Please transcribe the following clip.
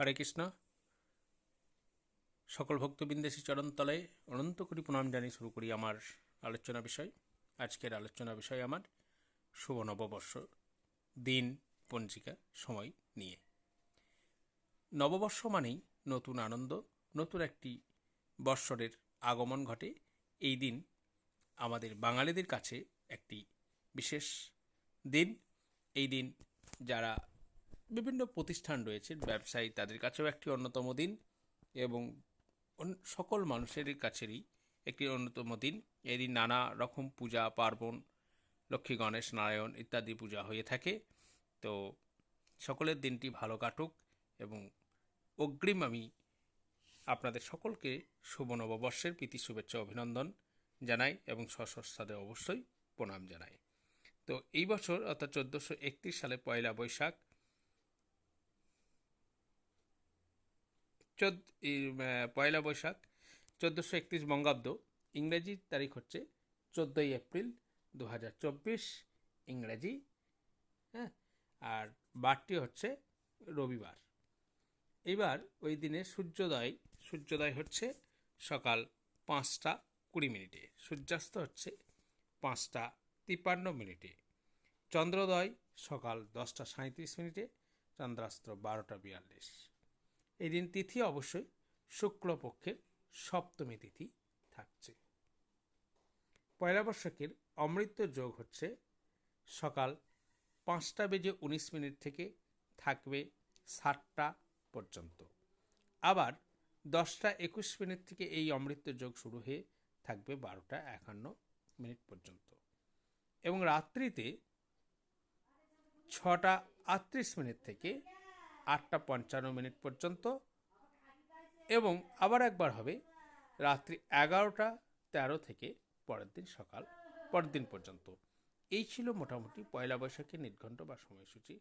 হরে কৃষ্ণ। সকল ভক্তবিন্দেশী চরণতলে অনন্ত কোটি প্রণাম জানিয়ে শুরু করি আমার আলোচনা বিষয়। আজকের আলোচনা বিষয় আমার শুভ নববর্ষ দিন পঞ্জিকা সময় নিয়ে। নববর্ষ মানেই নতুন আনন্দ, নতুন একটি বৎসরের আগমন ঘটে। এই দিন আমাদের বাঙালিদের কাছে একটি বিশেষ দিন। এই দিন যারা বিভিন্ন প্রতিষ্ঠান রয়েছে, ব্যবসায়ী তাদের কাছেও একটি অন্যতম দিন এবং সকল মানুষের কাছেরই একটি অন্যতম দিন। দিন নানা রকম পূজা, পার্বণ, লক্ষ্মী, গণেশ, নারায়ণ ইত্যাদি পূজা হয়ে থাকে। তো সকলের দিনটি ভালো কাটুক এবং অগ্রিম আমি আপনাদের সকলকে শুভ নববর্ষের প্রীতি, শুভেচ্ছা, অভিনন্দন জানাই এবং সশস্তাদের অবশ্যই প্রণাম জানাই। তো এই বছর অর্থাৎ চোদ্দোশো সালে পয়লা বৈশাখ চোদ্দ পয়লা বৈশাখ চোদ্দোশো একত্রিশ বঙ্গাব্দ। ইংরেজি তারিখ হচ্ছে চোদ্দোই এপ্রিল দু হাজার চব্বিশ ইংরেজি হ্যাঁ? আর বারটি হচ্ছে রবিবার। এবার ওই দিনে সূর্যোদয় সূর্যোদয় হচ্ছে সকাল পাঁচটা কুড়ি মিনিটে, সূর্যাস্ত হচ্ছে পাঁচটা তিপ্পান্ন মিনিটে। চন্দ্রোদয় সকাল দশটা সাঁত্রিশ মিনিটে, চন্দ্রাস্ত বারোটা বিয়াল্লিশ। এই দিন তিথি অবশ্যই শুক্লপক্ষের সপ্তমী তিথি থাকছে। পয়লা বৈশাখের অমৃত যোগ হচ্ছে সকাল পাঁচটা বেজে উনিশ মিনিট থেকে থাকবে সাতটা পর্যন্ত। আবার দশটা একুশ মিনিট থেকে এই অমৃত যোগ শুরু হয়ে থাকবে বারোটা একান্ন মিনিট পর্যন্ত। এবং রাত্রিতে ছটা আটত্রিশ মিনিট থেকে আটটা পঞ্চান্ন মিনিট পর্যন্ত এবং আবার একবার হবে রাত্রি এগারোটা তেরো থেকে পরের দিন সকাল, পরের দিন পর্যন্ত। এই ছিল মোটামুটি পয়লা বৈশাখের নির্ঘণ্ট বা সময়সূচি।